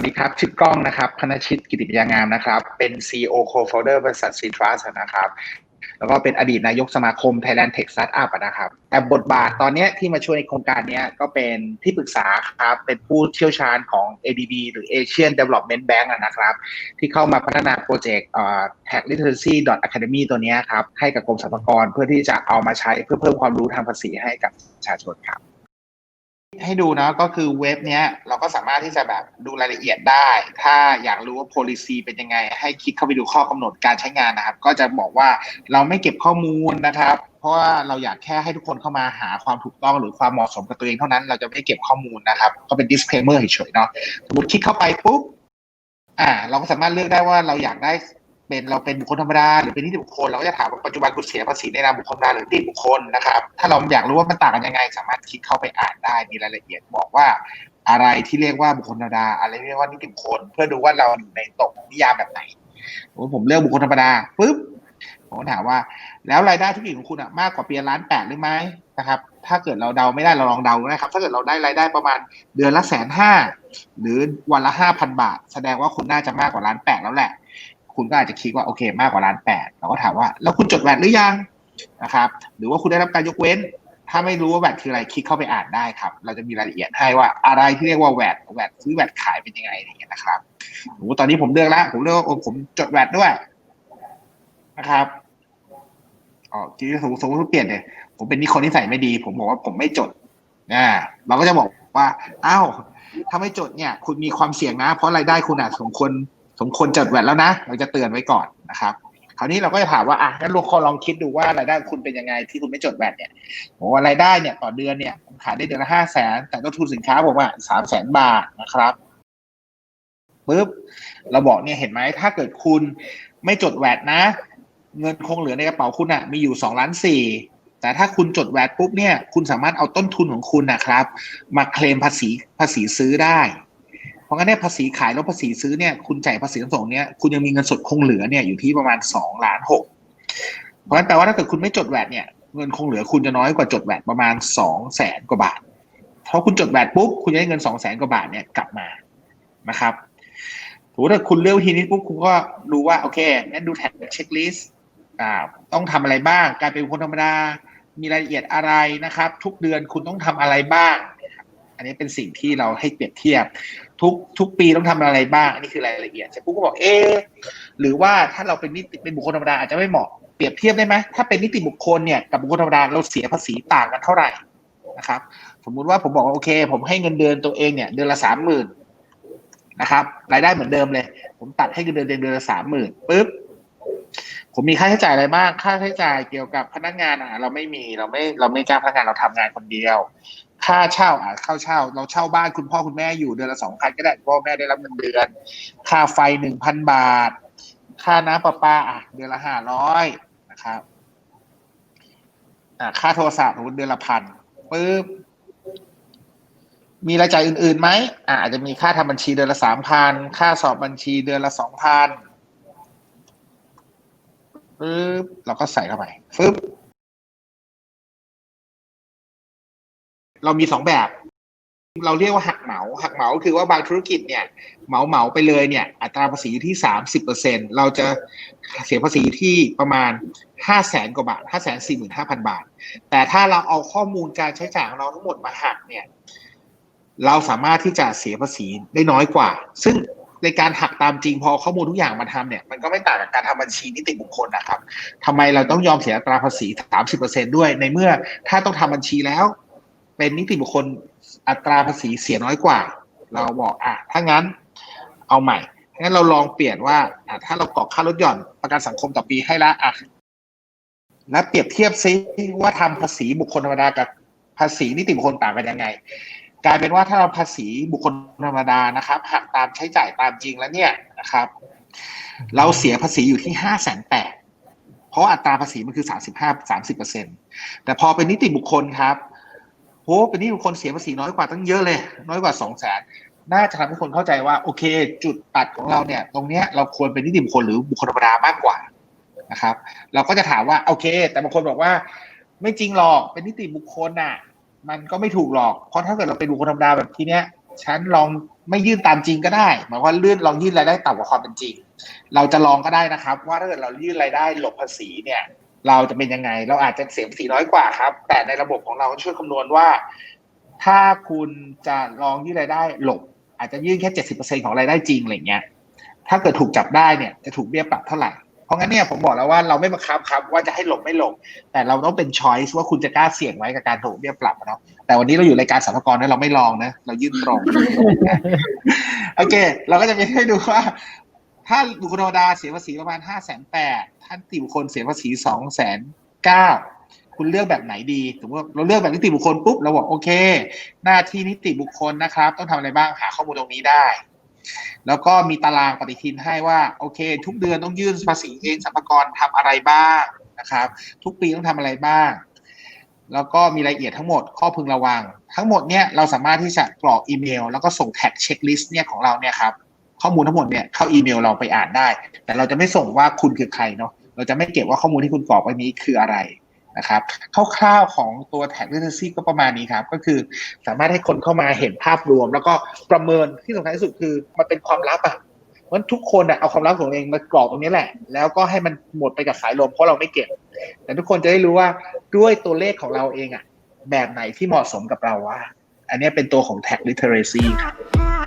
วัสดีครับ ชื่อกล้องนะครับพนชิตกิติปัญญางามนะครับ เป็น CEO Co-founder บริษัท c ีทรัสนะครับ แล้วก็เป็นอดีตนายกสมาคม Thailand Tech Startup นะครับแต่บทบาทตอนนี้ที่มาช่วยในโครงการนี้ก็เป็นที่ปรึกษาครับ เป็นผู้เชี่ยวชาญของ ADB หรือ Asian Development Bank นะครับ ที่เข้ามาพัฒนาโปรเจกต์ Tax Literacy Academy ตัวนี้ครับ ให้กับกรมสรรพากรเพื่อที่จะเอามาใช้เพื่อเพิ่มความรู้ทางภาษีให้กับประชาชนครับ ให้ดูนะก็คือเว็บเนี้ยเราก็สามารถที่จะแบบดูรายละเอียดได้ ถ้าอยากรู้ว่า policy เป็นยังไง ให้คลิกเข้าไปดูข้อกำหนดการใช้งานนะครับ ก็จะบอกว่าเราไม่เก็บข้อมูลนะครับ เพราะว่าเราอยากแค่ให้ทุกคนเข้ามาหาความถูกต้องหรือความเหมาะสมกับตัวเองเท่านั้น เราจะไม่เก็บข้อมูลนะครับ ก็เป็น disclaimer เฉยๆเนาะสมมติคลิกเข้าไปปุ๊บอ่า เราก็สามารถเลือกได้ว่าเราอยากได้ เป็นเราเป็นบุคคลธรรมดาหรือเป็นนิติบุคคลเราก็จะถามว่าปัจจุบันคุณเสียภาษีในนามบุคคลธรรมดาหรือนิติบุคคลนะครับถ้าเราอยากรู้ว่ามันต่างกันยังไง สามารถคลิกเข้าไปอ่านได้มีรายละเอียดบอกว่าอะไรที่เรียกว่าบุคคลธรรมดา อะไรที่เรียกว่านิติบุคคล เพื่อดูว่าเราอยู่ในตกนิยามแบบไหนผมเลือกบุคคลธรรมดาปุ๊บผมถามว่า แล้วรายได้ธุรกิจของคุณอะมากกว่าปีละล้านแปดหรือไม่นะครับ ถ้าเกิดเราเดาไม่ได้เราลองเดาก็ได้ครับ ถ้าเกิดเราได้รายได้ประมาณเดือนละแสนห้าหรือวันละห้าพันบาท แสดงว่าคุณน่าจะมากกว่าล้านแปดแล้วแหละ คุณก็อาจจะคิดว่าโอเค มากกว่าล้านแปดเราก็ถามว่า แล้วคุณจดแวดหรือยังนะครับ หรือว่าคุณได้รับการยกเว้น ถ้าไม่รู้ว่าแวดคืออะไรคลิกเข้าไปอ่านได้ครับ เราจะมีรายละเอียดให้ว่าอะไรที่เรียกว่าแวดแวดซื้อแวดขายเป็นยังไงอย่างเงี้ยนะครับโอ้ตอนนี้ผมเลือกแล้วผมเลือกว่าผมจดแวดด้วยนะครับอ๋อทีนี้สมมติสมมติเปลี่ยนเลยผมเป็นนิคนที่ใส่ไม่ดี ผมบอกว่าผมไม่จดอ่าเราก็จะบอกว่าอ้าวถ้าไม่จดเนี่ย คุณมีความเสี่ยงนะ เพราะรายได้คุณอะสมควร สมควรจดแวดแล้วนะ เราจะเตือนไว้ก่อนนะครับคราวนี้เราก็จะถามว่าอะงั้นลูกคนลองคิดดูว่ารายได้คุณเป็นยังไงที่คุณไม่จดแวดเนี่ยผมว่ารายได้เนี่ยต่อเดือนเนี่ยผมขายได้เดือนละห้าแสนแต่ต้นทุนสินค้าผมอะสามแสนบาทนะครับปุ๊บเราบอกเนี่ยเห็นไหมถ้าเกิดคุณไม่จดแวดนะ เงินคงเหลือในกระเป๋าคุณอะมีอยู่สองล้านสี่แต่ถ้าคุณจดแวดปุ๊บเนี่ย คุณสามารถเอาต้นทุนของคุณนะครับ มาเคลมภาษีภาษีซื้อได้ ราะงั้นเนี่ยภาษีขายแล้วภาษีซื้อเนี่ยคุณจ่ายภาษีทั้งสองเนี่ยคุณยังมีเงินสดคงเหลือเนี่ยอยู่ที่ประมาณสองล้านหกเพราะฉะนั้นแปลว่าถ้าเกิดคุณไม่จดแวดเนี่ยเงินคงเหลือคุณจะน้อยกว่าจดแวดประมาณสองแสนกว่าบาทเพราะคุณจดแวดปุ๊บคุณจะได้เงินสองแสนกว่าบาทเนี่ยกลับมานะครับถือว่าคุณเลือกวิธีนี้ปุ๊บคุณก็ดูว่าโอเคงั้นดูแท็กเช็คลิสต์อ่าต้องทำอะไรบ้าง การเป็นคนธรรมดามีรายละเอียดอะไรนะครับ ทุกเดือนคุณต้องทำอะไรบ้าง อันนี้เป็นสิ่งที่เราให้เปรียบเทียบ ทุกทุกปีต้องทำอะไรบ้าง อันนี้คือรายละเอียดเสร็จปุ๊บก็บอกเอหรือว่าถ้าเราเป็นนิติเป็นบุคคลธรรมดาอาจจะไม่เหมาะเปรียบเทียบได้ไหมถ้าเป็นนิติบุคคลเนี่ยกับบุคคลธรรมดาเราเสียภาษีต่างกันเท่าไหร่นะครับ สมมุติว่าผมบอกว่าโอเค ผมให้เงินเดือนตัวเองเนี่ยเดือนละสามหมื่นนะครับรายได้เหมือนเดิมเลย ผมตัดให้เงินเดือนเดือนละสามหมื่นปุ๊บผมมีค่าใช้จ่ายอะไรบ้าง ค่าใช้จ่ายเกี่ยวกับพนักงานอะ เราไม่มีเราไม่เราไม่จ้างพนักงานเราทำงานคนเดียว ค่าเช่าอะค่าเช่า เราเช่าบ้านคุณพ่อคุณแม่อยู่เดือนละสองพันก็ได้พ่อแม่ได้รับเงินเดือน ค่าไฟหนึ่งพันบาท ค่าน้ำประปาอะเดือนละห้าร้อยนะครับอะค่าโทรศัพท์เดือนละพันปึ๊บมีรายจ่ายอื่นๆไหมอะอาจจะมีค่าทำบัญชีเดือนละสามพันค่าสอบบัญชีเดือนละสองพันปึ๊บเราก็ใส่เข้าไปปึ๊บ เรามีสองแบบ เราเรียกว่าหักเหมาหักเหมาคือว่าบางธุรกิจเนี่ยเหมาเหมาไปเลยเนี่ย อัตราภาษีอยู่ที่สามสิบเปอร์เซ็นเราจะเสียภาษีที่ประมาณห้าแสนกว่าบาทห้าแสนสี่หมื่นห้าพันบาท แต่ถ้าเราเอาข้อมูลการใช้จ่ายของเราทั้งหมดมาหักเนี่ย เราสามารถที่จะเสียภาษีได้น้อยกว่า ซึ่งในการหักตามจริงพอข้อมูลทุกอย่างมาทำเนี่ยมันก็ไม่ต่างกับการทำบัญชีนิติบุคคลนะครับทำไมเราต้องยอมเสียอัตราภาษีสามสิบเปอร์เซ็นด้วยในเมื่อถ้าต้องทำบัญชีแล้ว เป็นนิติบุคคลอัตราภาษีเสียน้อยกว่า เราบอกอะถ้างั้นเอาใหม่งั้นเราลองเปลี่ยนว่าอะถ้าเรากรอกค่ารถหย่อนประกันสังคมต่อปีให้ละอะแล้วเปรียบเทียบซิว่าทำภาษีบุคคลธรรมดากับภาษีนิติบุคคลต่างกันยังไง กลายเป็นว่าถ้าเราภาษีบุคคลธรรมดานะครับหักตามใช้จ่ายตามจริงแล้วเนี่ยนะครับ เราเสียภาษีอยู่ที่ห้าแสนแปดเพราะอัตราภาษีมันคือสามสิบห้าสามสิบเปอร์เซ็นตแต่พอเป็นนิติบุคคลครับ หเป็นนี่คนเสียภาษีน้อยกว่าตั้งเยอะเลย น้อยกว่าสองแสนน่าจะทำให้คนเข้าใจว่า โอเค จุดตัดของเราเนี่ย ตรงเนี้ยเราควรเป็นนิติบุคคลหรือบุคคลธรรมดามากกว่านะครับ เราก็จะถามว่าโอเค แต่บางคนบอกว่า ไม่จริงหรอกเป็นนิติบุคคลน่ะ มันก็ไม่ถูกหรอก เพราะถ้าเกิดเราเป็นบุคคลธรรมดาแบบที่เนี้ยฉันลองไม่ยื่นตามจริงก็ได้หมายความว่าเลื่อนลองยื่นรายได้ต่ำกว่าความเป็นจริง เราจะลองก็ได้นะครับ ว่าถ้าเกิดเรายื่นรายได้หลบภาษีเนี่ย เราจะเป็นยังไง เราอาจจะเสียภาษีน้อยกว่าครับ แต่ในระบบของเราก็ช่วยคำนวณว่า ถ้าคุณจะลองยื่นรายได้หลบ อาจจะยื่นแค่เจ็ดสิบเปอร์เซ็นของรายได้จริงอะไรเงี้ย ถ้าเกิดถูกจับได้เนี่ยจะถูกเบี้ยปรับเท่าไหร่ เพราะงั้นเนี่ยผมบอกแล้วว่าเราไม่บังคับครับว่าจะให้หลบไม่หลบ แต่เราต้องเป็นช้อยส์ว่าคุณจะกล้าเสี่ยงไหมกับการถูกเบี้ยปรับอะเนาะ แต่วันนี้เราอยู่รายการสรรพากรนะเราไม่ลองนะเรายื่นตรง โอเค เราก็จะไปให้ดูว่า ถ้าบุคคลธรรมดาเสียภาษีประมาณห้าแสนแปดท่านติบุคคลเสียภาษีสองแสนเก้าคุณเลือกแบบไหนดีสมมติว่าเราเลือกแบบนิติบุคคลปุ๊บเราบอกโอเค หน้าที่นิติบุคคลนะครับ ต้องทำอะไรบ้างหาข้อมูลตรงนี้ได้ แล้วก็มีตารางปฏิทินให้ว่า โอเค ทุกเดือนต้องยื่นภาษีเองสรรพากรทำอะไรบ้างนะครับ ทุกปีต้องทำอะไรบ้าง แล้วก็มีรายละเอียดทั้งหมดข้อพึงระวัง ทั้งหมดเนี่ยเราสามารถที่จะกรอกอีเมล แล้วก็ส่งแท็กเช็คลิสต์เนี่ยของเราเนี่ยครับ ข้อมูลทั้งหมดเนี่ยเข้าอีเมลเราไปอ่านได้ แต่เราจะไม่ส่งว่าคุณคือใครเนาะเราจะไม่เก็บว่าข้อมูลที่คุณกรอกไว้นี้คืออะไรนะครับคร่าวๆของตัวแท็กลิเทอซี่ก็ประมาณนี้ครับ ก็คือสามารถให้คนเข้ามาเห็นภาพรวม แล้วก็ประเมินที่สำคัญที่สุดคือมันเป็นความลับอะเพราะฉะนั้นทุกคนอะเอาความลับของตัวเองมากรอกตรงนี้แหละ แล้วก็ให้มันหมดไปกับสายลมเพราะเราไม่เก็บ แต่ทุกคนจะได้รู้ว่าด้วยตัวเลขของเราเองอะแบบไหนที่เหมาะสมกับเราว่า อันนี้เป็นตัวของ tag literacy ครับ